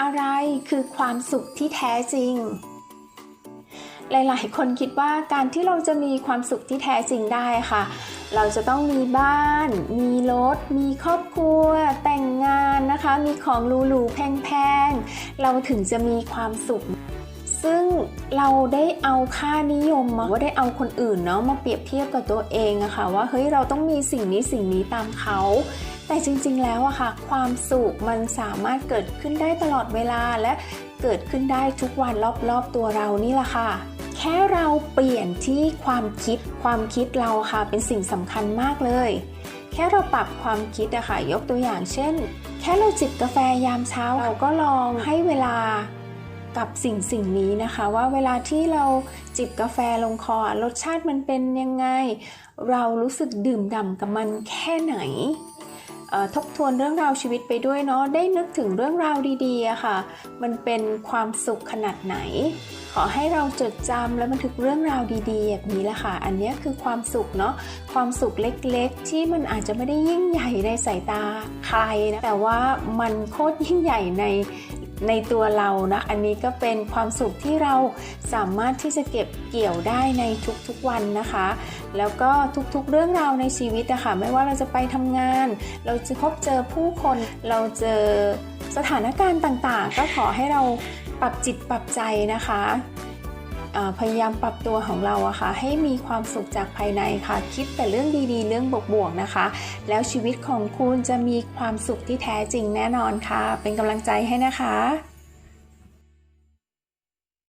อะไรคือความสุขที่แท้จริง หลาย ๆ คนคิดว่าการที่เราจะมีความสุขที่แท้จริงได้ค่ะ เราจะต้องมีบ้าน มีรถ มีครอบครัว แต่งงานนะคะ มีของหรูๆแพง ๆ เราถึงจะมีความสุขซึ่งเราได้เอาค่านิยมมาว่าได้เอาคนอื่นเนาะมาเปรียบเทียบกับตัวเองอะค่ะว่าเฮ้ยเราต้องมีสิ่งนี้สิ่งนี้ตามเขา แต่จริงๆแล้วอะค่ะ ความสุขมันสามารถเกิดขึ้นได้ตลอดเวลาและเกิดขึ้นได้ทุกวันรอบๆตัวเรานี่แหละค่ะแค่เราเปลี่ยนที่ความคิดความคิดเราค่ะเป็นสิ่งสำคัญมากเลย แค่เราปรับความคิดอะค่ะยกตัวอย่างเช่น แค่เราจิบกาแฟยามเช้าเราก็ลองให้เวลากับสิ่งสิ่งนี้นะคะ ว่าเวลาที่เราจิบกาแฟลงคอรสชาติมันเป็นยังไง เรารู้สึกดื่มด่ำกับมันแค่ไหน ทบทวนเรื่องราวชีวิตไปด้วยเนาะได้นึกถึงเรื่องราวดีๆอะค่ะ มันเป็นความสุขขนาดไหน ขอให้เราจดจำและบันทึกเรื่องราวดีๆแบบนี้แหละค่ะ อันนี้คือความสุขเนาะความสุขเล็กๆ ที่มันอาจจะไม่ได้ยิ่งใหญ่ในสายตาใครนะแต่ว่ามันโคตรยิ่งใหญ่ใน ในตัวเรานะอันนี้ก็เป็นความสุขที่เราสามารถที่จะเก็บเกี่ยวได้ในทุกๆวันนะคะ แล้วก็ทุกๆเรื่องราวในชีวิตอะค่ะไม่ว่าเราจะไปทำงาน เราจะพบเจอผู้คนเราเจอสถานการณ์ต่างๆ ก็ขอให้เราปรับจิตปรับใจนะคะ พยายามปรับตัวของเราอะค่ะให้มีความสุขจากภายในค่ะ คิดแต่เรื่องดีๆ เรื่องบวกๆนะคะ แล้วชีวิตของคุณจะมีความสุขที่แท้จริงแน่นอนค่ะ เป็นกำลังใจให้นะคะ